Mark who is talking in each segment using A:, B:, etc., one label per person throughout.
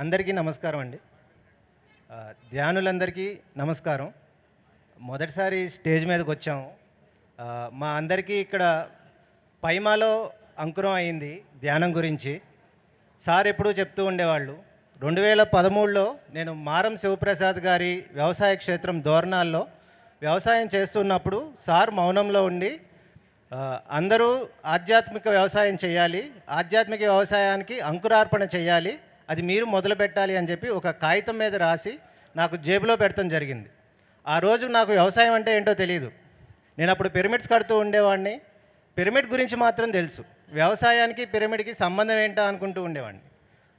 A: అందరికీ నమస్కారం అండి. ధ్యానులందరికీ నమస్కారం. మొదటిసారి స్టేజ్ మీదకి వచ్చాము మా అందరికీ ఇక్కడ పైమాలో అంకురం అయింది ధ్యానం గురించి. సార్ ఎప్పుడూ చెప్తూ ఉండేవాళ్ళు రెండు వేల పదమూడులో నేను మారం శివప్రసాద్ గారి వ్యవసాయ క్షేత్రం ధోరణాల్లో వ్యవసాయం చేస్తున్నప్పుడు సార్ మౌనంలో ఉండి అందరూ ఆధ్యాత్మిక వ్యవసాయం చేయాలి ఆధ్యాత్మిక వ్యవసాయానికి అంకురార్పణ చేయాలి అది మీరు మొదలు పెట్టాలి అని చెప్పి ఒక కాగితం మీద రాసి నాకు జేబులో పెడతాం జరిగింది. ఆ రోజు నాకు వ్యవసాయం అంటే ఏంటో తెలియదు నేను అప్పుడు పిరమిడ్స్ కడుతూ ఉండేవాడిని. పిరమిడ్ గురించి మాత్రం తెలుసు. వ్యవసాయానికి పిరమిడ్కి సంబంధం ఏంటో అనుకుంటూ ఉండేవాడిని.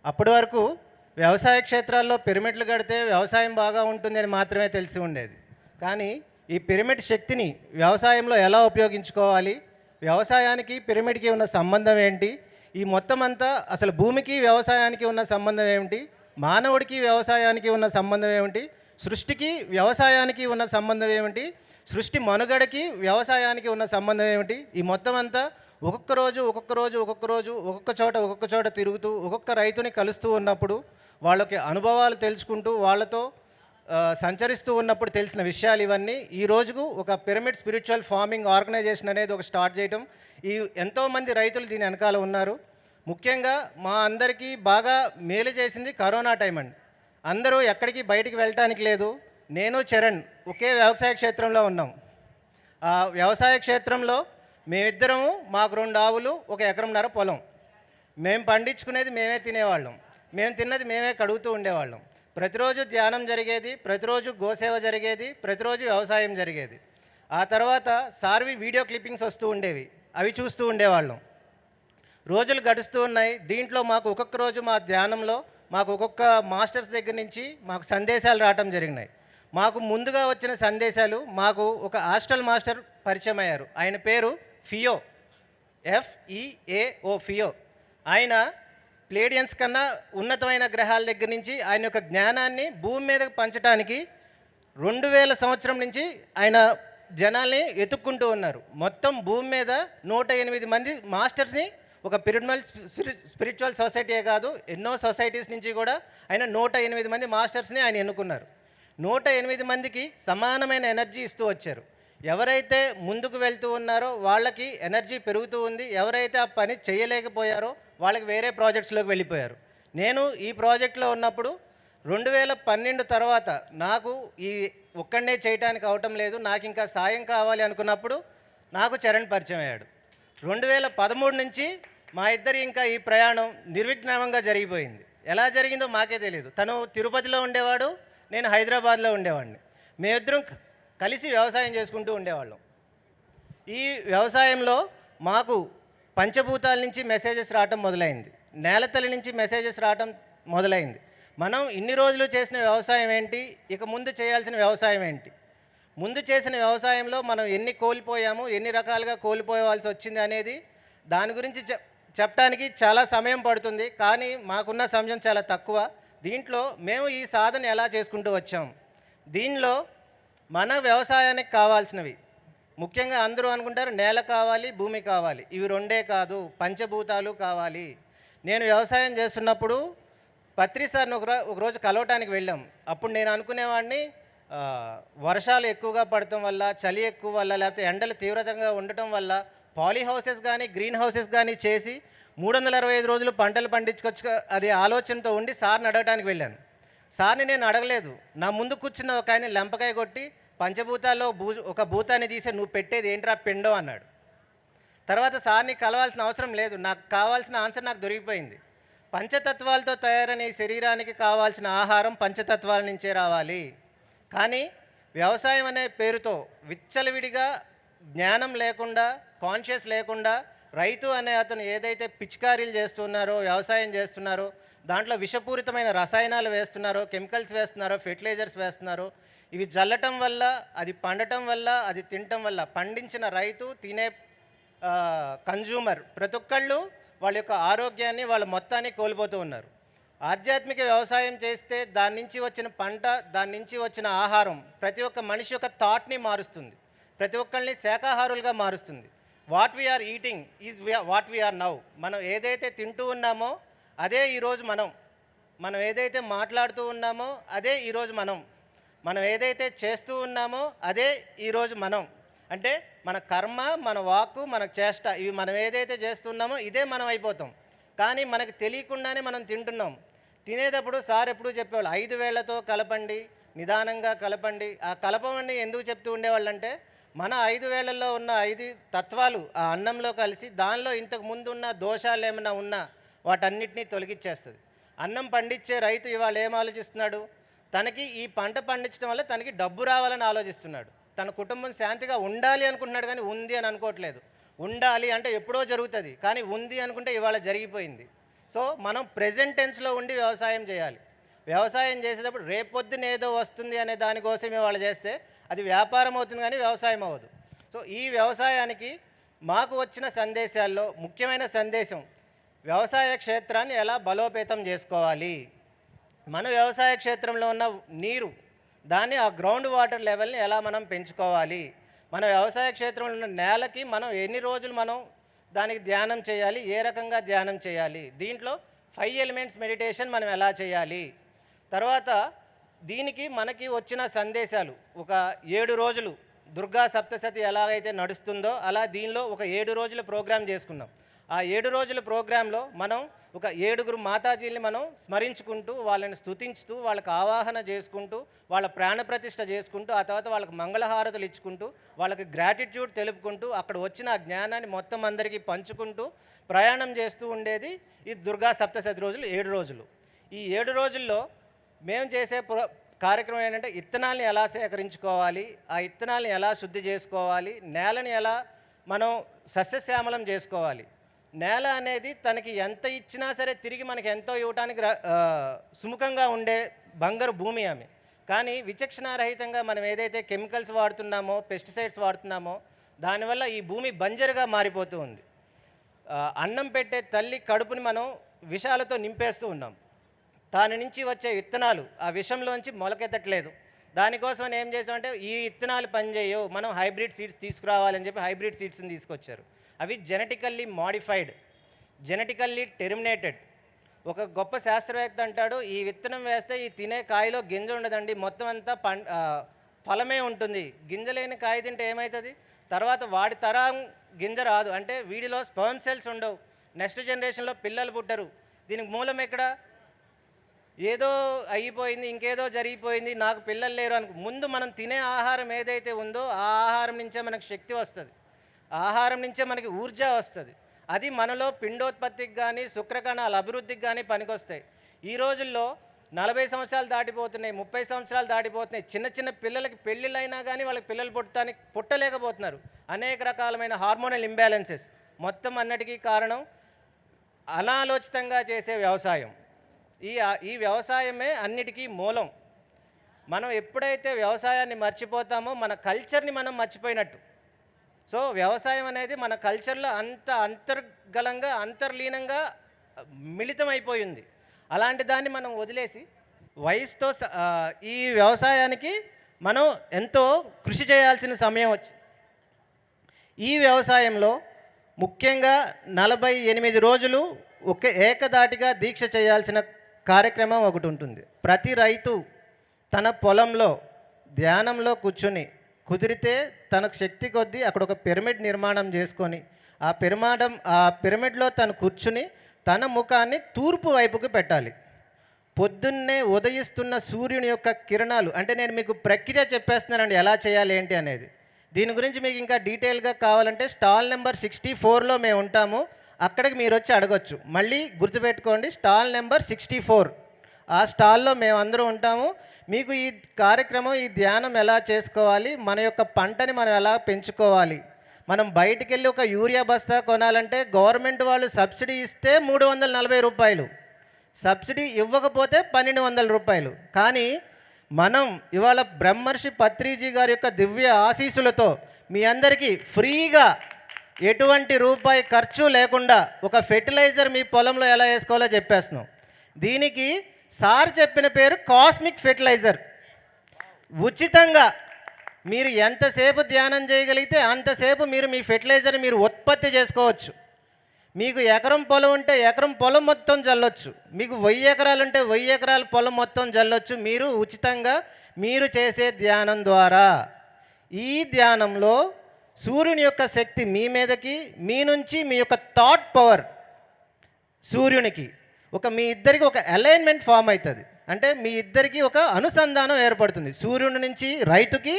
A: అప్పటి వరకు వ్యవసాయ క్షేత్రాల్లో పిరమిడ్లు కడితే వ్యవసాయం బాగా ఉంటుందని మాత్రమే తెలిసి ఉండేది. కానీ ఈ పిరమిడ్ శక్తిని వ్యవసాయంలో ఎలా ఉపయోగించుకోవాలి? వ్యవసాయానికి పిరమిడ్కి ఉన్న సంబంధం ఏంటి? ఈ మొత్తం అంతా అసలు భూమికి వ్యవసాయానికి ఉన్న సంబంధం ఏమిటి? మానవుడికి వ్యవసాయానికి ఉన్న సంబంధం ఏమిటి? సృష్టికి వ్యవసాయానికి ఉన్న సంబంధం ఏమిటి? సృష్టి మనుగడకి వ్యవసాయానికి ఉన్న సంబంధం ఏమిటి? ఈ మొత్తం అంతా ఒక్కొక్క రోజు ఒక్కొక్క రోజు ఒక్కొక్క రోజు ఒక్కొక్క చోట ఒక్కొక్క చోట తిరుగుతూ ఒక్కొక్క రైతుని కలుస్తూ ఉన్నప్పుడు వాళ్ళకి అనుభవాలు తెలుసుకుంటూ వాళ్ళతో సంచరిస్తూ ఉన్నప్పుడు తెలిసిన విషయాలు ఇవన్నీ. ఈ రోజుకు ఒక పిరమిడ్ స్పిరిచువల్ ఫార్మింగ్ ఆర్గనైజేషన్ అనేది ఒక స్టార్ట్ చేయటం. ఈ ఎంతోమంది రైతులు దీని వెనకాల ఉన్నారు. ముఖ్యంగా మా అందరికీ బాగా మేలు చేసింది కరోనా టైం అండి. అందరూ ఎక్కడికి బయటికి వెళ్ళటానికి లేదు. నేను చరణ్ ఒకే వ్యవసాయ క్షేత్రంలో ఉన్నాం. ఆ వ్యవసాయ క్షేత్రంలో మేమిద్దరము మాకు రెండు ఆవులు ఒక ఎకరంన్నర పొలం. మేము పండించుకునేది మేమే తినేవాళ్ళం. మేము తిన్నది మేమే కడుగుతూ ఉండేవాళ్ళం. ప్రతిరోజు ధ్యానం జరిగేది ప్రతిరోజు గోసేవ జరిగేది ప్రతిరోజు వ్యవసాయం జరిగేది. ఆ తర్వాత సార్వి వీడియో క్లిప్పింగ్స్ వస్తూ ఉండేవి. అవి చూస్తూ ఉండేవాళ్ళం. రోజులు గడుస్తూ ఉన్నాయి. దీంట్లో మాకు ఒక్కొక్క రోజు మా ధ్యానంలో మాకు ఒక్కొక్క మాస్టర్స్ దగ్గర నుంచి మాకు సందేశాలు రావటం జరిగినాయి. మాకు ముందుగా వచ్చిన సందేశాలు మాకు ఒక హాస్టల్ మాస్టర్ పరిచయం అయ్యారు ఆయన పేరు ఫియో. ఎఫ్ఈఏఓ ఫియో. ఆయన ప్లేడియన్స్ కన్నా ఉన్నతమైన గ్రహాల దగ్గర నుంచి ఆయన యొక్క జ్ఞానాన్ని భూమి మీద పంచడానికి రెండు వేల సంవత్సరం నుంచి ఆయన జనాల్ని ఎత్తుక్కుంటూ ఉన్నారు. మొత్తం భూమి మీద నూట ఎనిమిది మంది మాస్టర్స్ని ఒక పిరిమిడల్ స్పిరిచువల్ సొసైటీయే కాదు ఎన్నో సొసైటీస్ నుంచి కూడా ఆయన నూట ఎనిమిది మంది మాస్టర్స్ని ఆయన ఎన్నుకున్నారు. నూట ఎనిమిది మందికి సమానమైన ఎనర్జీ ఇస్తూ వచ్చారు. ఎవరైతే ముందుకు వెళ్తూ ఉన్నారో వాళ్ళకి ఎనర్జీ పెరుగుతూ ఉంది. ఎవరైతే ఆ పని చేయలేకపోయారో వాళ్ళకి వేరే ప్రాజెక్ట్స్లోకి వెళ్ళిపోయారు. నేను ఈ ప్రాజెక్ట్లో ఉన్నప్పుడు రెండు వేల పన్నెండు తర్వాత నాకు ఈ ఒక్కడే చేయటానికి అవటం లేదు. నాకు ఇంకా సాయం కావాలి అనుకున్నప్పుడు నాకు చరణ్ పరిచయం అయ్యాడు. రెండు వేల పదమూడు నుంచి మా ఇద్దరి ఇంకా ఈ ప్రయాణం నిర్విఘ్నంగా జరిగిపోయింది. ఎలా జరిగిందో మాకే తెలియదు తను తిరుపతిలో ఉండేవాడు నేను హైదరాబాద్లో ఉండేవాడిని. మేమిద్దరం కలిసి వ్యవసాయం చేసుకుంటూ ఉండేవాళ్ళం. ఈ వ్యవసాయంలో మాకు పంచభూతాల నుంచి మెసేజెస్ రావటం మొదలైంది. నేలతల్లి నుంచి మెసేజెస్ రావటం మొదలైంది. మనం ఇన్ని రోజులు చేసిన వ్యవసాయం ఏంటి? ఇక ముందు చేయాల్సిన వ్యవసాయం ఏంటి? ముందు చేసిన వ్యవసాయంలో మనం ఎన్ని కోల్పోయాము ఎన్ని రకాలుగా కోల్పోవాల్సి వచ్చింది అనేది దాని గురించి చెప్పడానికి చాలా సమయం పడుతుంది కానీ మాకున్న సమయం చాలా తక్కువ. దీంట్లో మేము ఈ సాధన ఎలా చేసుకుంటూ వచ్చాం? దీనిలో మన వ్యవసాయానికి కావాల్సినవి. ముఖ్యంగా అందరూ అనుకుంటారు నేల కావాలి భూమి కావాలి. ఇవి రెండే కాదు పంచభూతాలు కావాలి. నేను వ్యవసాయం చేస్తున్నప్పుడు పత్రి సార్ని ఒక ఒక రోజు కలవటానికి వెళ్ళాం. అప్పుడు నేను అనుకునేవాడిని వర్షాలు ఎక్కువగా పడటం వల్ల చలి ఎక్కువ వల్ల లేకపోతే ఎండలు తీవ్రతంగా ఉండటం వల్ల పాలీ హౌసెస్ కానీ గ్రీన్ హౌసెస్ కానీ చేసి మూడు వందల అరవై ఐదు రోజులు పంటలు పండించుకొచ్చు అది ఆలోచనతో ఉండి సార్ని అడగడానికి వెళ్ళాను. సార్ని నేను అడగలేదు. నా ముందు కూర్చున్న ఒక ఆయన లెంపకాయ కొట్టి పంచభూతాల్లో భూ ఒక భూతాన్ని తీసి నువ్వు పెట్టేది ఏంట్రా పిండో అన్నాడు. తర్వాత సార్ని కలవాల్సిన అవసరం లేదు. నాకు కావాల్సిన ఆన్సర్ నాకు దొరికిపోయింది. పంచతత్వాలతో తయారైన ఈ శరీరానికి కావాల్సిన ఆహారం పంచతత్వాల నుంచే రావాలి. కానీ వ్యవసాయం అనే పేరుతో విచ్చలవిడిగా జ్ఞానం లేకుండా కాన్షియస్ లేకుండా రైతు అనే అతను ఏదైతే పిచికారీలు చేస్తున్నారో వ్యవసాయం చేస్తున్నారో దాంట్లో విషపూరితమైన రసాయనాలు వేస్తున్నారో కెమికల్స్ వేస్తున్నారో ఫెర్టిలైజర్స్ వేస్తున్నారో ఇవి జల్లటం వల్ల అది పండటం వల్ల అది తినటం వల్ల పండించిన రైతు తినే కన్జ్యూమర్ ప్రతి ఒక్కళ్ళు వాళ్ళ యొక్క ఆరోగ్యాన్ని వాళ్ళ మొత్తాన్ని కోల్పోతూ ఉన్నారు. ఆధ్యాత్మిక వ్యవసాయం చేస్తే దాని నుంచి వచ్చిన పంట దాని నుంచి వచ్చిన ఆహారం ప్రతి ఒక్క మనిషి యొక్క థాట్ని మారుస్తుంది. ప్రతి ఒక్కరిని శాకాహారులుగా మారుస్తుంది. What we are eating is what we are now మనం ఏదైతే తింటూ ఉన్నామో అదే ఈరోజు మనం. మనం ఏదైతే మాట్లాడుతూ ఉన్నామో అదే ఈరోజు మనం. మనం ఏదైతే చేస్తూ ఉన్నామో అదే ఈరోజు మనం. అంటే మన కర్మ మన వాక్కు మన చేష్ట ఇవి మనం ఏదైతే చేస్తున్నామో ఇదే మనం అయిపోతాం. కానీ మనకు తెలియకుండానే మనం తింటున్నాం. తినేటప్పుడు సార్ ఎప్పుడు చెప్పేవాళ్ళు ఐదు వేళ్ళతో కలపండి నిదానంగా కలపండి. ఆ కలపమని ఎందుకు చెప్తూ ఉండేవాళ్ళంటే మన ఐదు వేళల్లో ఉన్న ఐదు తత్వాలు ఆ అన్నంలో కలిసి దానిలో ఇంతకు ముందు ఉన్న దోషాలు ఏమైనా ఉన్నా వాటన్నిటినీ తొలగించేస్తుంది అన్నం పండించే రైతు ఇవాళ ఏం ఆలోచిస్తున్నాడు? తనకి ఈ పంట పండించడం వల్ల తనకి డబ్బు రావాలని ఆలోచిస్తున్నాడు. తన కుటుంబం శాంతిగా ఉండాలి అనుకుంటున్నాడు కానీ ఉంది అని అనుకోవట్లేదు. ఉండాలి అంటే ఎప్పుడో జరుగుతుంది కానీ ఉంది అనుకుంటే ఇవాళ జరిగిపోయింది. సో మనం ప్రెజెంట్ టెన్స్లో ఉండి వ్యవసాయం చేయాలి. వ్యవసాయం చేసేటప్పుడు రేపొద్దున ఏదో వస్తుంది అనే దానికోసం ఇవాళ చేస్తే అది వ్యాపారం అవుతుంది కానీ వ్యవసాయం అవ్వదు. సో ఈ వ్యవసాయానికి మాకు వచ్చిన సందేశాల్లో ముఖ్యమైన సందేశం వ్యవసాయ క్షేత్రాన్ని ఎలా బలోపేతం చేసుకోవాలి? మన వ్యవసాయ క్షేత్రంలో ఉన్న నీరు దాన్ని ఆ గ్రౌండ్ వాటర్ లెవెల్ని ఎలా మనం పెంచుకోవాలి? మన వ్యవసాయ క్షేత్రంలో ఉన్న నేలకి మనం ఎన్ని రోజులు మనం దానికి ధ్యానం చేయాలి? ఏ రకంగా ధ్యానం చేయాలి? దీంట్లో ఫైవ్ ఎలిమెంట్స్ మెడిటేషన్ మనం ఎలా చేయాలి? తర్వాత దీనికి మనకి వచ్చిన సందేశాలు ఒక ఏడు రోజులు దుర్గా సప్తసతి ఎలాగైతే నడుస్తుందో అలా దీనిలో ఒక ఏడు రోజుల ప్రోగ్రాం చేసుకున్నాం. ఆ ఏడు రోజుల ప్రోగ్రాంలో మనం ఒక ఏడుగురు మాతాజీల్ని మనం స్మరించుకుంటూ వాళ్ళని స్థుతించుతూ వాళ్ళకి ఆవాహన చేసుకుంటూ వాళ్ళ ప్రాణప్రతిష్ఠ చేసుకుంటూ ఆ తర్వాత వాళ్ళకి మంగళహారతులు ఇచ్చుకుంటూ వాళ్ళకి గ్రాటిట్యూడ్ తెలుపుకుంటూ అక్కడ వచ్చిన ఆ జ్ఞానాన్ని మొత్తం అందరికీ పంచుకుంటూ ప్రయాణం చేస్తూ ఉండేది ఈ దుర్గా సప్తశతి రోజులు ఏడు రోజులు. ఈ ఏడు రోజుల్లో మేము చేసే ప్ర కార్యక్రమం ఏంటంటే ఇత్తనాల్ని ఎలా సేకరించుకోవాలి ఆ ఇత్తనాల్ని ఎలా శుద్ధి చేసుకోవాలి నేలని ఎలా మనం సస్యశ్యామలం చేసుకోవాలి. నేల అనేది తనకి ఎంత ఇచ్చినా సరే తిరిగి మనకి ఎంతో ఇవ్వటానికి సుముఖంగా ఉండే బంగారు భూమి ఆమె. కానీ విచక్షణారహితంగా మనం ఏదైతే కెమికల్స్ వాడుతున్నామో పెస్టిసైడ్స్ వాడుతున్నామో దానివల్ల ఈ భూమి బంజరుగా మారిపోతూ ఉంది. అన్నం పెట్టే తల్లి కడుపుని మనం విషాలతో నింపేస్తూ ఉన్నాం. దాని నుంచి వచ్చే విత్తనాలు ఆ విషంలోంచి మొలకెత్తట్లేదు. దానికోసం ఏం చేసామంటే ఈ విత్తనాలు పనిచేయవు మనం హైబ్రిడ్ సీడ్స్ తీసుకురావాలని చెప్పి హైబ్రిడ్ సీడ్స్ని తీసుకొచ్చారు. అవి జెనెటికల్లీ మాడిఫైడ్ జెనటికల్లీ టెర్మినేటెడ్. ఒక గొప్ప శాస్త్రవేత్త అంటాడు ఈ విత్తనం వేస్తే ఈ తినే కాయలో గింజ ఉండదండి మొత్తం అంతా పం ఫలమే ఉంటుంది. గింజ లేని కాయ తింటే ఏమవుతుంది తర్వాత వాడి తరం గింజ రాదు. అంటే వీడిలో స్పర్మ్ సెల్స్ ఉండవు. నెక్స్ట్ జనరేషన్లో పిల్లలు పుట్టరు. దీనికి మూలం ఎక్కడ? ఏదో అయిపోయింది ఇంకేదో జరిగిపోయింది నాకు పిల్లలు లేరు అనుకు ముందు మనం తినే ఆహారం ఏదైతే ఉందో ఆ ఆహారం నుంచే మనకు శక్తి వస్తుంది. ఆహారం నుంచే మనకి ఊర్జ వస్తుంది. అది మనలో పిండోత్పత్తికి కానీ శుక్రకణాల అభివృద్ధికి కానీ పనికొస్తాయి. ఈ రోజుల్లో నలభై సంవత్సరాలు దాటిపోతున్నాయి ముప్పై సంవత్సరాలు దాటిపోతున్నాయి. చిన్న చిన్న పిల్లలకి పెళ్ళిళ్ళైనా కానీ వాళ్ళకి పిల్లలు పుట్టడానికి పుట్టలేకపోతున్నారు. అనేక రకాలమైన హార్మోనల్ ఇంబ్యాలెన్సెస్. మొత్తం అన్నిటికీ కారణం అనాలోచితంగా చేసే వ్యవసాయం. ఈ ఈ వ్యవసాయమే అన్నిటికీ మూలం. మనం ఎప్పుడైతే వ్యవసాయాన్ని మర్చిపోతామో మన కల్చర్ని మనం మర్చిపోయినట్టు. సో వ్యవసాయం అనేది మన కల్చర్లో అంత అంతర్గలంగా అంతర్లీనంగా మిళితమైపోయింది. అలాంటి దాన్ని మనం వదిలేసి వయసుతో స- ఈ వ్యవసాయానికి మనం ఎంతో కృషి చేయాల్సిన సమయం వచ్చి ఈ వ్యవసాయంలో ముఖ్యంగా నలభై ఎనిమిది రోజులు ఒకే ఏకదాటిగా దీక్ష చేయాల్సిన కార్యక్రమం ఒకటి ఉంటుంది. ప్రతి రైతు తన పొలంలో ధ్యానంలో కూర్చుని కుదిరితే తనకు శక్తి కొద్దీ అక్కడ ఒక పిరమిడ్ నిర్మాణం చేసుకొని ఆ పిరమాడం ఆ పిరమిడ్లో తను కూర్చుని తన ముఖాన్ని తూర్పు వైపుకు పెట్టాలి. పొద్దున్నే ఉదయిస్తున్న సూర్యుని యొక్క కిరణాలు అంటే నేను మీకు ప్రక్రియ చెప్పేస్తున్నానండి ఎలా చేయాలి ఏంటి అనేది. దీని గురించి మీకు ఇంకా డీటెయిల్గా కావాలంటే స్టాల్ నెంబర్ సిక్స్టీ ఫోర్లో మేము ఉంటాము. అక్కడికి మీరు వచ్చి అడగొచ్చు. మళ్ళీ గుర్తుపెట్టుకోండి స్టాల్ నెంబర్ సిక్స్టీ ఫోర్. ఆ స్టాల్లో మేము ఉంటాము. మీకు ఈ కార్యక్రమం ఈ ధ్యానం ఎలా చేసుకోవాలి మన యొక్క పంటని మనం ఎలా పెంచుకోవాలి మనం బయటికి వెళ్ళి ఒక యూరియా బస్తా కొనాలంటే గవర్నమెంట్ వాళ్ళు సబ్సిడీ ఇస్తే మూడు వందల నలభై రూపాయలు. సబ్సిడీ ఇవ్వకపోతే పన్నెండు వందల రూపాయలు. కానీ మనం ఇవాళ బ్రహ్మర్షి పత్రిజీ గారి యొక్క దివ్య ఆశీస్సులతో మీ అందరికీ ఫ్రీగా ఎటువంటి రూపాయి ఖర్చు లేకుండా ఒక ఫెర్టిలైజర్ మీ పొలంలో ఎలా వేసుకోవాలో చెప్పేస్తున్నాం. దీనికి సార్ చెప్పిన పేరు కాస్మిక్ ఫెర్టిలైజర్. ఉచితంగా మీరు ఎంతసేపు ధ్యానం చేయగలిగితే అంతసేపు మీరు మీ ఫెర్టిలైజర్ మీరు ఉత్పత్తి చేసుకోవచ్చు. మీకు ఎకరం పొలం ఉంటే ఎకరం పొలం మొత్తం జల్లొచ్చు. మీకు వెయ్యి ఎకరాలు ఉంటే వెయ్యి ఎకరాల పొలం మొత్తం జల్లొచ్చు. మీరు ఉచితంగా మీరు చేసే ధ్యానం ద్వారా. ఈ ధ్యానంలో సూర్యుని యొక్క శక్తి మీ మీదకి మీ నుంచి మీ యొక్క థాట్ పవర్ సూర్యునికి. ఒక మీ ఇద్దరికి ఒక అలైన్మెంట్ ఫామ్ అవుతుంది అంటే మీ ఇద్దరికి ఒక అనుసంధానం ఏర్పడుతుంది. సూర్యుని నుంచి రైతుకి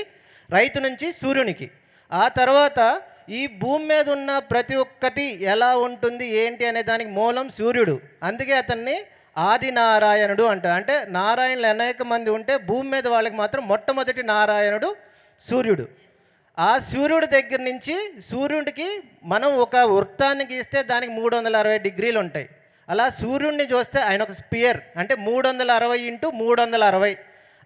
A: రైతు నుంచి సూర్యునికి. ఆ తర్వాత ఈ భూమి మీద ఉన్న ప్రతి ఒక్కటి ఎలా ఉంటుంది ఏంటి అనే దానికి మూలం సూర్యుడు. అందుకే అతన్ని ఆది నారాయణుడు అంటారు. అంటే నారాయణులు అనేక మంది ఉంటే భూమి మీద వాళ్ళకి మాత్రం మొట్టమొదటి నారాయణుడు సూర్యుడు. ఆ సూర్యుడి దగ్గర నుంచి సూర్యుడికి మనం ఒక వృత్తాన్ని గీస్తే దానికి మూడు వందల అరవై డిగ్రీలు ఉంటాయి. అలా సూర్యుడిని చూస్తే ఆయన ఒక స్పియర్ అంటే మూడు వందల అరవై ఇంటూ మూడు వందల అరవై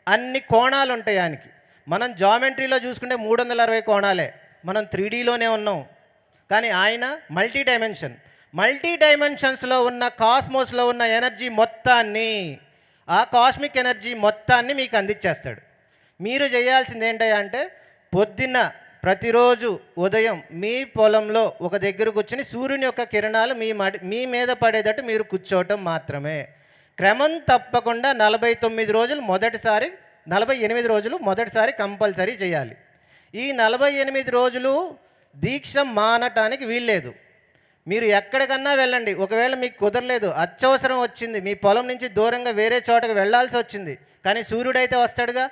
A: అన్ని కోణాలు ఉంటాయి ఆయనకి. మనం జామెట్రీలో చూసుకుంటే మూడు వందల అరవై కోణాలే మనం త్రీడీలోనే ఉన్నాం. కానీ ఆయన మల్టీ డైమెన్షన్. మల్టీ డైమెన్షన్స్లో ఉన్న కాస్మోస్లో ఉన్న ఎనర్జీ మొత్తాన్ని ఆ కాస్మిక్ ఎనర్జీ మొత్తాన్ని మీకు అందించేస్తాడు. మీరు చేయాల్సింది ఏంటంటే పొద్దున్న ప్రతిరోజు ఉదయం మీ పొలంలో ఒక దగ్గర కూర్చుని సూర్యుని యొక్క కిరణాలు మీ మడి మీ మీద పడేటట్టు మీరు కూర్చోవటం మాత్రమే. క్రమం తప్పకుండా నలభై తొమ్మిది రోజులు మొదటిసారి నలభై ఎనిమిది రోజులు మొదటిసారి కంపల్సరీ చేయాలి. ఈ నలభై ఎనిమిది రోజులు దీక్ష మానటానికి వీల్లేదు. మీరు ఎక్కడికన్నా వెళ్ళండి. ఒకవేళ మీకు కుదరలేదు అత్యవసరం వచ్చింది మీ పొలం నుంచి దూరంగా వేరే చోటకు వెళ్ళాల్సి వచ్చింది కానీ సూర్యుడైతే వస్తాడుగా?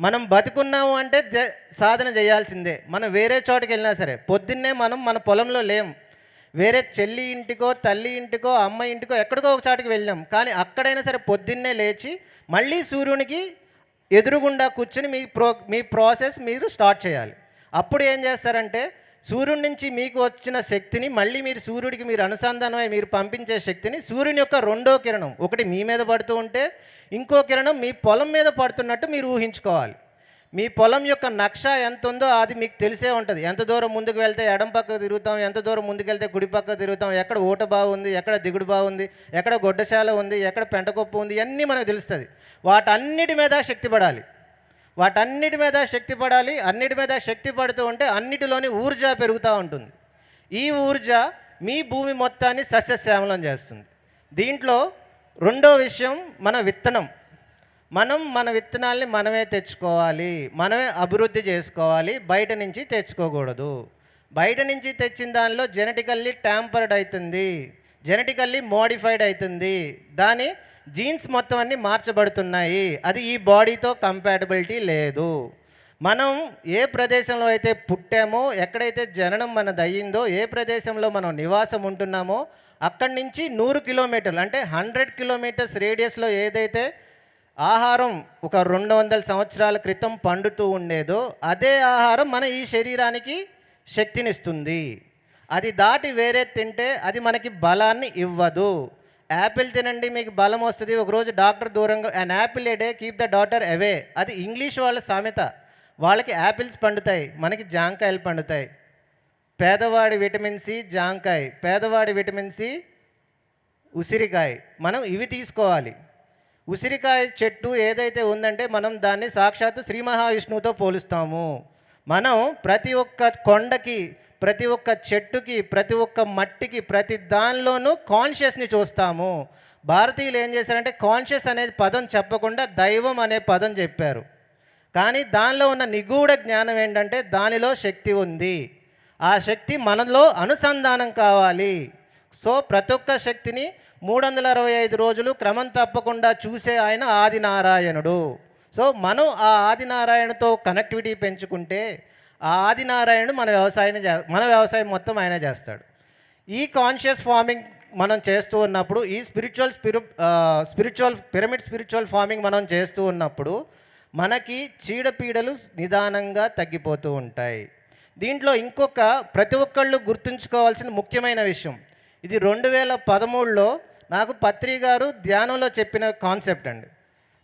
A: మనం బతుకున్నాము అంటే దే- సాధన చేయాల్సిందే. మనం వేరే చోటకి వెళ్ళినా సరే పొద్దున్నే మనం మన పొలంలో లేం. వేరే చెల్లి ఇంటికో తల్లి ఇంటికో అమ్మ ఇంటికో ఎక్కడికో ఒక చోటకి వెళ్ళాం. కానీ అక్కడైనా సరే పొద్దున్నే లేచి మళ్ళీ సూర్యునికి ఎదురుగుండా కూర్చుని మీ ప్రో మీ ప్రాసెస్ మీరు స్టార్ట్ చేయాలి. అప్పుడు ఏం చేస్తారంటే సూర్యుడి నుంచి మీకు వచ్చిన శక్తిని మళ్ళీ మీరు సూర్యుడికి మీరు అనుసంధానమై మీరు పంపించే శక్తిని సూర్యుని యొక్క రెండో కిరణం ఒకటి మీ మీద పడుతూ ఉంటే ఇంకో కిరణం మీ పొలం మీద పడుతున్నట్టు మీరు ఊహించుకోవాలి. మీ పొలం యొక్క నక్ష ఎంత ఉందో అది మీకు తెలిసే ఉంటుంది. ఎంత దూరం ముందుకు వెళ్తే ఎడం పక్క తిరుగుతాం ఎంత దూరం ముందుకు వెళ్తే కుడి పక్క తిరుగుతాం ఎక్కడ ఊట బాగుంది ఎక్కడ దిగుడు బాగుంది ఎక్కడ గొడ్డశాల ఉంది ఎక్కడ పెంటకొప్పు ఉంది ఇవన్నీ మనకు తెలుస్తుంది. వాటన్నిటి మీద శక్తి పడాలి. వాటన్నిటి మీద శక్తి పడాలి అన్నిటి మీద శక్తి పడుతూ ఉంటే అన్నిటిలోని ఊర్జ పెరుగుతూ ఉంటుంది. ఈ ఊర్జ మీ భూమి మొత్తాన్ని సస్యశ్యామలం చేస్తుంది. దీంట్లో రెండో విషయం మన విత్తనం. మనం మన విత్తనాల్ని మనమే తెచ్చుకోవాలి మనమే అభివృద్ధి చేసుకోవాలి బయట నుంచి తెచ్చుకోకూడదు. బయట నుంచి తెచ్చిన దానిలో జెనెటికల్లీ ట్యాంపర్డ్ అవుతుంది. జెనెటికల్లీ మోడిఫైడ్ అవుతుంది దాని జీన్స్ మొత్తం అన్ని మార్చబడుతున్నాయి. అది ఈ బాడీతో కంపాటబిలిటీ లేదు. మనం ఏ ప్రదేశంలో అయితే పుట్టామో ఎక్కడైతే జననం మనది అయ్యిందో ఏ ప్రదేశంలో మనం నివాసం ఉంటున్నామో అక్కడి నుంచి నూరు కిలోమీటర్లు అంటే హండ్రెడ్ కిలోమీటర్స్ రేడియస్లో ఏదైతే ఆహారం ఒక రెండు వందల సంవత్సరాల క్రితం పండుతూ ఉండేదో అదే ఆహారం మన ఈ శరీరానికి శక్తినిస్తుంది. అది దాటి వేరే తింటే అది మనకి బలాన్ని ఇవ్వదు. యాపిల్ తినండి మీకు బలం వస్తుంది. ఒకరోజు డాక్టర్ దూరంగా and apple a day keep the doctor away అది ఇంగ్లీష్ వాళ్ళ సామెత. వాళ్ళకి యాపిల్స్ పండుతాయి మనకి జాంకాయలు పండుతాయి. పేదవాడి విటమిన్ సి జాంకాయ పేదవాడి విటమిన్ సి ఉసిరికాయ. మనం ఇవి తీసుకోవాలి. ఉసిరికాయ చెట్టు ఏదైతే ఉందంటే మనం దాన్ని సాక్షాత్తు శ్రీ మహావిష్ణువుతో పోలుస్తాము. మనం ప్రతి ఒక్క కొండకి ప్రతి ఒక్క చెట్టుకి ప్రతి ఒక్క మట్టికి ప్రతి దానిలోనూ కాన్షియస్ని చూస్తాము. భారతీయులు ఏం చేశారంటే కాన్షియస్ అనే పదం చెప్పకుండా దైవం అనే పదం చెప్పారు. కానీ దానిలో ఉన్న నిగూఢ జ్ఞానం ఏంటంటే దానిలో శక్తి ఉంది. ఆ శక్తి మనలో అనుసంధానం కావాలి. సో ప్రతి ఒక్క శక్తిని మూడు వందల అరవై ఐదు రోజులు క్రమం తప్పకుండా చూసే ఆయన ఆదినారాయణుడు. సో మనం ఆ ఆదినారాయణతో కనెక్టివిటీ పెంచుకుంటే ఆ ఆదినారాయణుడు మన వ్యవసాయం చే మన వ్యవసాయం మొత్తం ఆయన చేస్తాడు. ఈ కాన్షియస్ ఫార్మింగ్ మనం చేస్తూ ఉన్నప్పుడు ఈ spiritual spiri spiritual pyramid spiritual farming మనం చేస్తూ ఉన్నప్పుడు మనకి చీడపీడలు నిదానంగా తగ్గిపోతూ ఉంటాయి. దీంట్లో ఇంకొక ప్రతి ఒక్కళ్ళు గుర్తుంచుకోవాల్సిన ముఖ్యమైన విషయం ఇది రెండు వేల పదమూడులో నాకు పత్రి గారు ధ్యానంలో చెప్పిన కాన్సెప్ట్ అండి.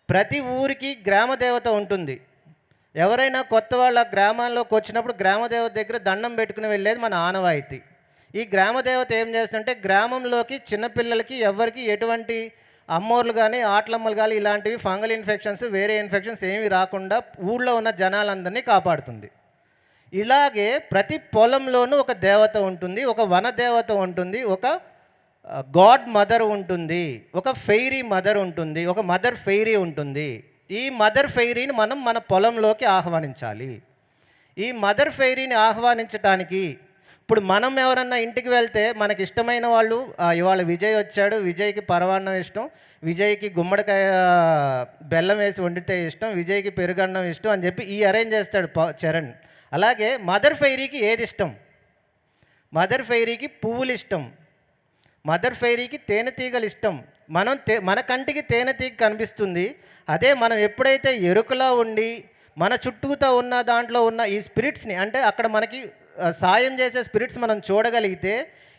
A: ప్రతి ఊరికి గ్రామ దేవత ఉంటుంది. ఎవరైనా కొత్త వాళ్ళ గ్రామాల్లోకి వచ్చినప్పుడు గ్రామదేవత దగ్గర దండం పెట్టుకుని వెళ్ళేది మన ఆనవాయితీ. ఈ గ్రామదేవత ఏం చేస్తుందంటే గ్రామంలోకి చిన్నపిల్లలకి ఎవరికి ఎటువంటి అమ్మోర్లు కానీ ఆటలమ్మలు కానీ ఇలాంటివి ఫంగల్ ఇన్ఫెక్షన్స్ వేరే ఇన్ఫెక్షన్స్ ఏమీ రాకుండా ఊళ్ళో ఉన్న జనాలందరినీ కాపాడుతుంది. ఇలాగే ప్రతి పొలంలోనూ ఒక దేవత ఉంటుంది ఒక వన దేవత ఉంటుంది ఒక గాడ్ మదర్ ఉంటుంది ఒక ఫెయిరీ మదర్ ఉంటుంది ఒక మదర్ ఫెయిరీ ఉంటుంది. ఈ మదర్ ఫెయిరీని మనం మన పొలంలోకి ఆహ్వానించాలి. ఈ మదర్ ఫెయిరీని ఆహ్వానించటానికి ఇప్పుడు మనం ఎవరన్నా ఇంటికి వెళ్తే మనకి ఇష్టమైన వాళ్ళు ఇవాళ విజయ్ వచ్చాడు విజయ్కి పరవాన్నం ఇష్టం విజయ్కి గుమ్మడికాయ బెల్లం వేసి వండితే ఇష్టం విజయ్కి పెరుగన్నం ఇష్టం అని చెప్పి ఈ అరేంజ్ చేస్తాడు ప- చరణ్. అలాగే మదర్ ఫెయిరీకి ఏది ఇష్టం? మదర్ ఫెయిరీకి పువ్వులు ఇష్టం. మదర్ ఫెయిరీకి తేనెతీగలు ఇష్టం. మనం తే మన కంటికి తేనెతీగ కనిపిస్తుంది. అదే మనం ఎప్పుడైతే ఎరుకలా ఉండి మన చుట్టూతో ఉన్న దాంట్లో ఉన్న ఈ స్పిరిట్స్ని అంటే అక్కడ మనకి సాయం చేసే స్పిరిట్స్ మనం చూడగలిగితే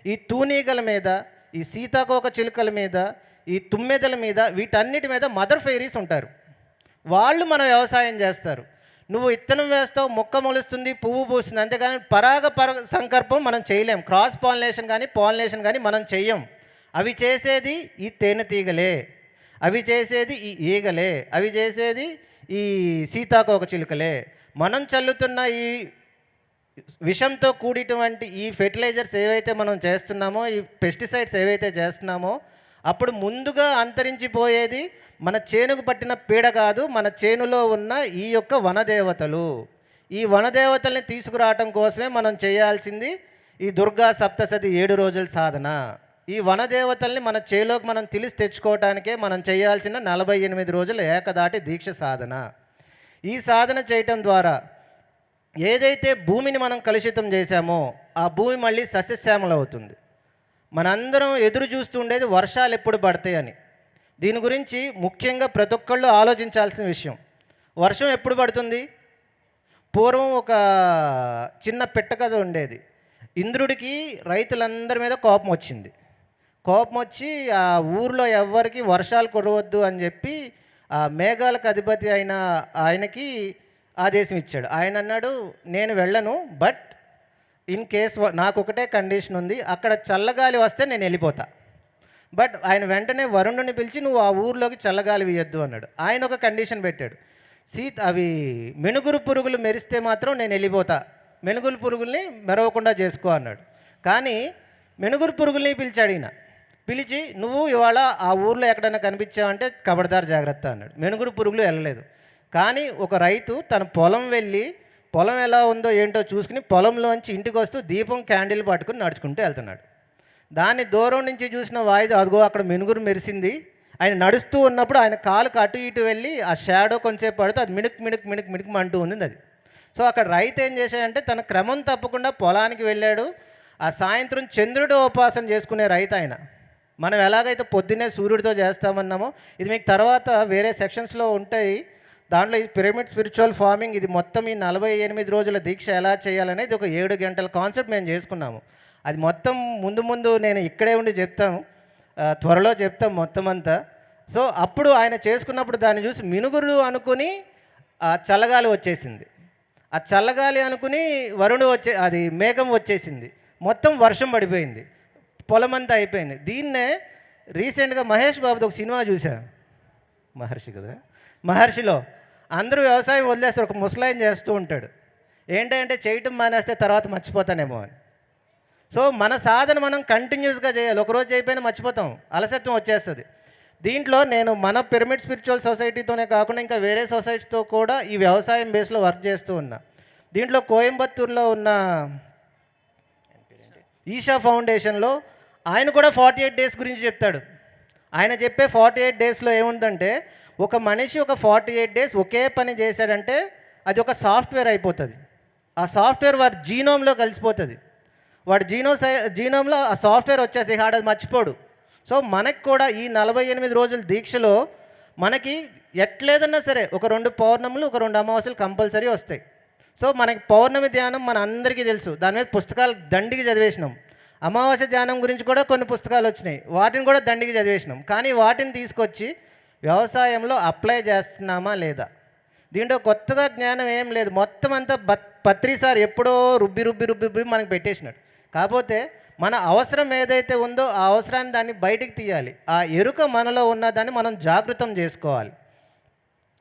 A: ఈ తూనీగల మీద ఈ సీతాకోక చిలుకల మీద ఈ తుమ్మెదల మీద వీటన్నిటి మీద మదర్ ఫెయిరీస్ ఉంటారు. వాళ్ళు మన వ్యవసాయం చేస్తారు. నువ్వు విత్తనం వేస్తావు మొక్క మొలుస్తుంది పువ్వు పూస్తుంది. అంతేగాని పరాగ పర సంకల్పం మనం చేయలేం. క్రాస్ పాలినేషన్ కానీ పాలినేషన్ కానీ మనం చెయ్యం. అవి చేసేది ఈ తేనెతీగలే అవి చేసేది ఈ ఈగలే. అవి చేసేది ఈ సీతాకోక చిలుకలే. మనం చల్లుతున్న ఈ విషంతో కూడినటువంటి ఈ ఫెర్టిలైజర్స్ ఏవైతే మనం చేస్తున్నామో ఈ పెస్టిసైడ్స్ ఏవైతే చేస్తున్నామో అప్పుడు ముందుగా అంతరించిపోయేది మన చేనుకు పట్టిన పీడ కాదు మన చేనులో ఉన్న ఈ యొక్క వనదేవతలు. ఈ వనదేవతల్ని తీసుకురావటం కోసమే మనం చేయాల్సింది ఈ దుర్గా సప్తసతి ఏడు రోజుల సాధన. ఈ వనదేవతల్ని మన చేలోకి మనం తెలిసి తెచ్చుకోవటానికే మనం చేయాల్సిన నలభై ఎనిమిది రోజుల ఏకదాటి దీక్ష సాధన. ఈ సాధన చేయటం ద్వారా ఏదైతే భూమిని మనం కలుషితం చేశామో ఆ భూమి మళ్ళీ సస్యశ్యామలవుతుంది. మనందరం ఎదురు చూస్తుండేది వర్షాలు ఎప్పుడు పడతాయని. దీని గురించి ముఖ్యంగా ప్రతి ఒక్కళ్ళు ఆలోచించాల్సిన విషయం. వర్షం ఎప్పుడు పడుతుంది? పూర్వం ఒక చిన్న పెట్టకథ ఉండేది. ఇంద్రుడికి రైతులందరి మీద కోపం వచ్చింది. కోపం వచ్చి ఆ ఊర్లో ఎవ్వరికి వర్షాలు కురవద్దు అని చెప్పి ఆ మేఘాలకు అధిపతి అయిన ఆయనకి ఆదేశం ఇచ్చాడు. ఆయన అన్నాడు నేను వెళ్ళను బట్ ఇన్ కేస్ నాకు ఒకటే కండిషన్ ఉంది అక్కడ చల్లగాలి వస్తే నేను వెళ్ళిపోతా. బట్ ఆయన వెంటనే వరుణుని పిలిచి నువ్వు ఆ ఊర్లోకి చల్లగాలి వేయొద్దు అన్నాడు. ఆయన ఒక కండిషన్ పెట్టాడు. సీత అవి మెనుగురు పురుగులు మెరిస్తే మాత్రం నేను వెళ్ళిపోతా. మెనుగురు పురుగుల్ని మెరవకుండా చేసుకో అన్నాడు. కానీ మెనుగురు పురుగుల్ని పిలిచాడు ఈయన. పిలిచి నువ్వు ఇవాళ ఆ ఊర్లో ఎక్కడైనా కనిపించావంటే కబడదారు జాగ్రత్త అన్నాడు. మెనుగురు పురుగులు వెళ్ళలేదు. కానీ ఒక రైతు తన పొలం వెళ్ళి పొలం ఎలా ఉందో ఏంటో చూసుకుని పొలంలోంచి ఇంటికి వస్తూ దీపం క్యాండిల్ పట్టుకుని నడుచుకుంటూ వెళ్తున్నాడు. దాన్ని దూరం నుంచి చూసిన వాయిదు అదిగో అక్కడ మినుగురు మెరిసింది. ఆయన నడుస్తూ ఉన్నప్పుడు ఆయన కాలుకు అటు ఇటు వెళ్ళి ఆ షాడో కొంచెంసేపు పడితే అది మిణుక్ మిణుక్ మిణుక్ మిణుక్ అంటూ ఉంది అది. సో అక్కడ రైతు ఏం చేశాడంటే తన క్రమం తప్పకుండా పొలానికి వెళ్ళాడు. ఆ సాయంత్రం చంద్రుడు ఉపాసన చేసుకునే రైతు ఆయన. మనం ఎలాగైతే పొద్దున్నే సూర్యుడితో చేస్తామన్నామో ఇది మీకు తర్వాత వేరే సెక్షన్స్లో ఉంటాయి. దాంట్లో ఈ పిరమిడ్ స్పిరిచువల్ ఫార్మింగ్ ఇది మొత్తం ఈ నలభై ఎనిమిది రోజుల దీక్ష ఎలా చేయాలనేది ఒక ఏడు గంటల కాన్సెప్ట్ మేము చేసుకున్నాము. అది మొత్తం ముందు ముందు నేను ఇక్కడే ఉండి చెప్తాము త్వరలో చెప్తాం మొత్తం అంతా. సో అప్పుడు ఆయన చేసుకున్నప్పుడు దాన్ని చూసి మినుగురు అనుకుని ఆ చల్లగాలి వచ్చేసింది. ఆ చల్లగాలి అనుకుని వరుణు వచ్చే అది మేఘం వచ్చేసింది. మొత్తం వర్షం పడిపోయింది. పొలం అంతా అయిపోయింది. దీన్నే రీసెంట్గా మహేష్ బాబుది ఒక సినిమా చూశాను. మహర్షి కదా? మహర్షిలో. అందరూ వ్యవసాయం వదిలేస్తారు ఒక ముసలాయన చేస్తూ ఉంటాడు. ఏంటంటే చేయటం మానేస్తే తర్వాత మర్చిపోతానేమో అని. సో మన సాధన మనం కంటిన్యూస్గా చేయాలి. ఒకరోజు అయిపోయినా మర్చిపోతాం. అలసత్వం వచ్చేస్తుంది. దీంట్లో నేను మన పిరమిడ్ స్పిరిచువల్ సొసైటీతోనే కాకుండా ఇంకా వేరే సొసైటీతో కూడా ఈ వ్యవసాయం బేస్లో వర్క్ చేస్తూ ఉన్నా. దీంట్లో కోయంబత్తూరులో ఉన్న ఈషా ఫౌండేషన్లో ఆయన కూడా ఫార్టీ ఎయిట్ డేస్ గురించి చెప్తాడు. ఆయన చెప్పే ఫార్టీ ఎయిట్ డేస్లో ఏముందంటే ఒక మనిషి ఒక ఫార్టీ ఎయిట్ డేస్ ఒకే పని చేశాడంటే అది ఒక సాఫ్ట్వేర్ అయిపోతుంది. ఆ సాఫ్ట్వేర్ వాడి జీనోమ్లో కలిసిపోతుంది. వాడి జీనో జీనోమ్లో ఆ సాఫ్ట్వేర్ వచ్చేసి ఆడది మర్చిపోడు. సో మనకు కూడా ఈ నలభై ఎనిమిది రోజుల దీక్షలో మనకి ఎట్లేదన్నా సరే ఒక రెండు పౌర్ణములు ఒక రెండు అమావాస్యలు కంపల్సరీ వస్తాయి. సో మనకి పౌర్ణమి ధ్యానం మన అందరికీ తెలుసు. దాని మీద పుస్తకాలు దండికి చదివేసినాం. అమావాస్య ధ్యానం గురించి కూడా కొన్ని పుస్తకాలు వచ్చినాయి. వాటిని కూడా దండికి చదివేసినాం. కానీ వాటిని తీసుకొచ్చి వ్యవసాయంలో అప్లై చేస్తున్నామా లేదా? దీంట్లో కొత్తగా జ్ఞానం ఏం లేదు. మొత్తం అంతా బత్ పత్రి సార్ ఎప్పుడో రుబ్బి రుబ్బి రుబ్బి రుబ్బి మనకు పెట్టేసినాడు. కాకపోతే మన అవసరం ఏదైతే ఉందో ఆ అవసరాన్ని దాన్ని బయటికి తీయాలి. ఆ ఎరుక మనలో ఉన్న దాన్ని మనం జాగృతం చేసుకోవాలి.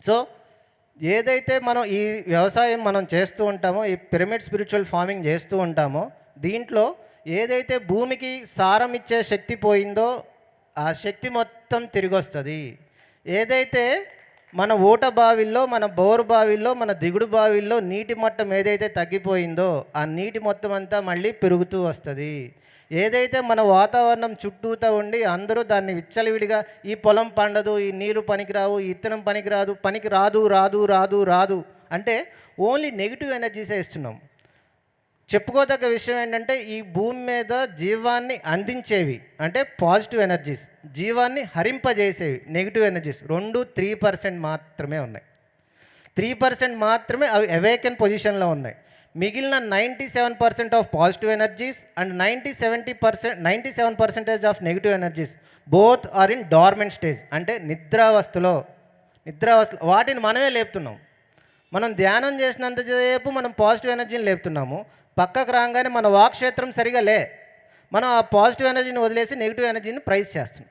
A: సో ఏదైతే మనం ఈ వ్యవసాయం మనం చేస్తూ ఉంటామో ఈ పిరమిడ్ స్పిరిచువల్ ఫార్మింగ్ చేస్తూ ఉంటామో దీంట్లో ఏదైతే భూమికి సారం ఇచ్చే శక్తి పోయిందో ఆ శక్తి మొత్తం తిరిగి వస్తుంది ఏదైతే మన ఊట బావిల్లో మన బోరు బావిల్లో మన దిగుడు బావిల్లో నీటి మట్టం ఏదైతే తగ్గిపోయిందో ఆ నీటి మొత్తం అంతా మళ్ళీ పెరుగుతూ వస్తుంది. ఏదైతే మన వాతావరణం చుట్టూతో ఉండి అందరూ దాన్ని విచ్చలవిడిగా ఈ పొలం పండదు ఈ నీరు పనికిరావు ఈ ఇత్తనం పనికిరాదు పనికి రాదు రాదు రాదు రాదు అంటే ఓన్లీ నెగిటివ్ ఎనర్జీసే ఇస్తున్నాం. చెప్పుకోదగ్గ విషయం ఏంటంటే ఈ భూమి మీద జీవాన్ని అందించేవి అంటే పాజిటివ్ ఎనర్జీస్ జీవాన్ని హరింపజేసేవి నెగిటివ్ ఎనర్జీస్ రెండు త్రీ పర్సెంట్ మాత్రమే ఉన్నాయి. త్రీ పర్సెంట్ మాత్రమే అవి అవేకెన్ పొజిషన్లో ఉన్నాయి. మిగిలిన ninety seven percent of positive energies and ninety seventy percent ninety seven percentage of negative energies both are in dormant stage అంటే నిద్రావస్థలో నిద్రావస్థ వాటిని మనమే లేపుతున్నాం. మనం ధ్యానం చేసినంతసేపు మనం పాజిటివ్ ఎనర్జీని లేపుతున్నాము. పక్కకు రాగానే మన వాక్క్షేత్రం సరిగా లే. మనం ఆ పాజిటివ్ ఎనర్జీని వదిలేసి నెగిటివ్ ఎనర్జీని ప్రైజ్ చేస్తున్నాం.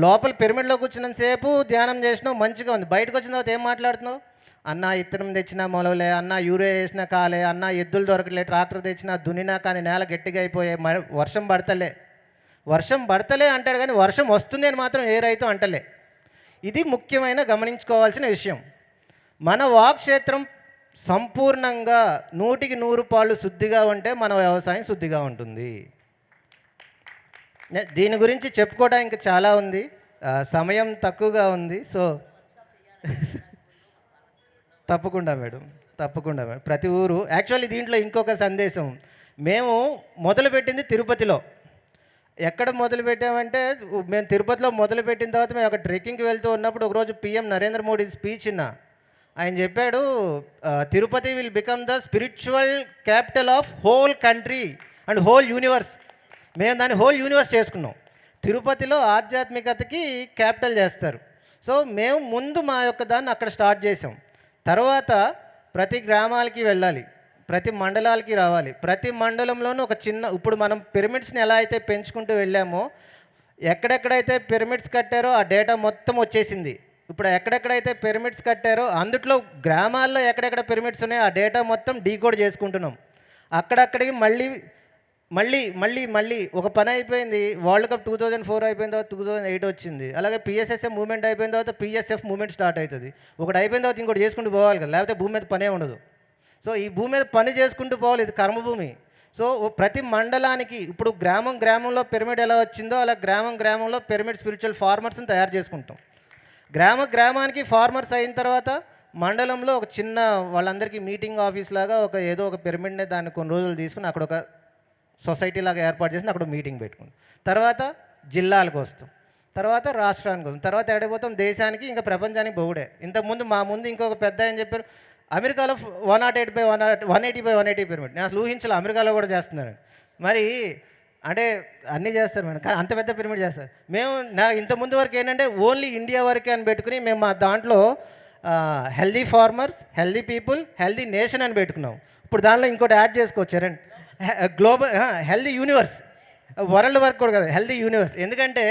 A: లోపల పిరమిడ్లో కూర్చున్నంతసేపు ధ్యానం చేసినావు మంచిగా ఉంది. బయటకు వచ్చిన తర్వాత ఏం మాట్లాడుతున్నావు? అన్న ఇత్తనం తెచ్చినా మొలవలే అన్న యూరియా వేసినా కాలే అన్న ఎద్దులు దొరకలే ట్రాక్టర్ తెచ్చినా దున్నినా కానీ నేల గట్టిగా అయిపోయే మ- వర్షం పడతలే. వర్షం పడతలే అంటాడు కానీ వర్షం వస్తుంది అని మాత్రం ఏ రైతు అంటలే. ఇది ముఖ్యమైన గమనించుకోవాల్సిన విషయం. మన వాక్ క్షేత్రం సంపూర్ణంగా నూటికి నూరు పాళ్ళు శుద్ధిగా ఉంటే మన వ్యవసాయం శుద్ధిగా ఉంటుంది. దీని గురించి చెప్పుకోవడానికి చాలా ఉంది. సమయం తక్కువగా ఉంది. సో తప్పకుండా మేడం తప్పకుండా మేడం. ప్రతి ఊరు యాక్చువల్లీ దీంట్లో ఇంకొక సందేశం. మేము మొదలుపెట్టింది తిరుపతిలో. ఎక్కడ మొదలు పెట్టామంటే మేము తిరుపతిలో మొదలుపెట్టిన తర్వాత మేము ఒక ట్రెక్కింగ్కి వెళ్తూ ఉన్నప్పుడు ఒకరోజు పిఎం నరేంద్ర మోడీ స్పీచ్ విన్నా ఆయన చెప్పాడు Tirupati will become the spiritual capital of whole country and whole universe మేము దాన్ని హోల్ యూనివర్స్ చేసుకున్నాం. తిరుపతిలో ఆధ్యాత్మికతకి క్యాపిటల్ చేస్తారు. సో మేము ముందు మా యొక్క దాన్ని అక్కడ స్టార్ట్ చేసాం. తర్వాత ప్రతి గ్రామాలకి వెళ్ళాలి ప్రతి మండలాలకి రావాలి. ప్రతి మండలంలోనూ ఒక చిన్న ఇప్పుడు మనం పిరమిడ్స్ని ఎలా అయితే పెంచుకుంటూ వెళ్ళామో ఎక్కడెక్కడైతే పిరమిడ్స్ కట్టారో ఆ డేటా మొత్తం వచ్చేసింది. ఇప్పుడు ఎక్కడెక్కడైతే పిరమిడ్స్ కట్టారో అందుట్లో గ్రామాల్లో ఎక్కడెక్కడ పిరమిడ్స్ ఉన్నాయో ఆ డేటా మొత్తం డీకోడ్ చేసుకుంటున్నాం. అక్కడక్కడికి మళ్ళీ మళ్ళీ మళ్ళీ మళ్ళీ ఒక పని అయిపోయింది. World cup two thousand four అయిపోయిన తర్వాత టూ థౌజండ్ ఎయిట్ వచ్చింది. అలాగే పిఎస్ఎస్ఎఫ్ మూమెంట్ అయిపోయిన తర్వాత పిఎస్ఎఫ్ మూమెంట్ స్టార్ట్ అవుతుంది. ఒకటి అయిపోయిన తర్వాత ఇంకోటి చేసుకుంటూ పోవాలి కదా లేకపోతే భూమి మీద పనే ఉండదు. సో ఈ భూమి మీద పని చేసుకుంటూ పోవాలి ఇది కర్మభూమి. సో ప్రతి మండలానికి ఇప్పుడు గ్రామం గ్రామంలో పిరమిడ్ ఎలా వచ్చిందో అలా గ్రామం గ్రామంలో పిరమిడ్ స్పిరిచువల్ ఫార్మర్స్ని తయారు చేసుకుంటాం. గ్రామ గ్రామానికి ఫార్మర్స్ అయిన తర్వాత మండలంలో ఒక చిన్న వాళ్ళందరికీ మీటింగ్ ఆఫీస్ లాగా ఒక ఏదో ఒక పిరమిడ్నే దాన్ని కొన్ని రోజులు తీసుకుని అక్కడ ఒక సొసైటీ లాగా ఏర్పాటు చేసి అక్కడ మీటింగ్ పెట్టుకుని తర్వాత జిల్లాలకు వస్తాం. తర్వాత రాష్ట్రానికి వస్తాం. తర్వాత ఎడపోతాం దేశానికి ఇంకా ప్రపంచానికి బహుడే. ఇంతకుముందు మా ముందు ఇంకొక పెద్ద అని చెప్పారు అమెరికాలో one nought eight by one one eighty by one eighty pyramid నేను అసలు ఊహించాలి అమెరికాలో కూడా చేస్తున్నారు మరి అంటే అన్నీ చేస్తారు మేడం. కానీ అంత పెద్ద పిరమిడ్ చేస్తారు. మేము నా ఇంత ముందు వరకు ఏంటంటే ఓన్లీ ఇండియా వరకే అని పెట్టుకుని మేము మా దాంట్లో healthy farmers healthy people healthy nation అని పెట్టుకున్నాం. ఇప్పుడు దానిలో ఇంకోటి యాడ్ చేసుకోవచ్చు. రండి global healthy universe world work కూడా కదా హెల్దీ యూనివర్స్ ఎందుకంటే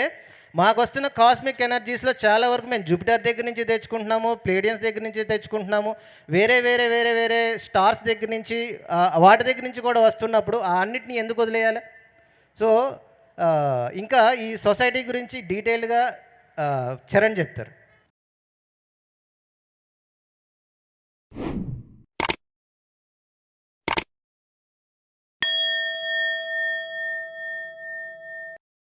A: మాకు వస్తున్న కాస్మిక్ ఎనర్జీస్లో చాలా వరకు మేము జూపిటర్ దగ్గర నుంచి తెచ్చుకుంటున్నాము ప్లేడియన్స్ దగ్గర నుంచి తెచ్చుకుంటున్నాము వేరే వేరే వేరే వేరే స్టార్స్ దగ్గర నుంచి వాటి దగ్గర నుంచి కూడా వస్తున్నప్పుడు ఆ అన్నిటిని ఎందుకు వదిలేయాలి? సో ఇంకా ఈ సొసైటీ గురించి డీటెయిల్గా చరణ్ చెప్తారు.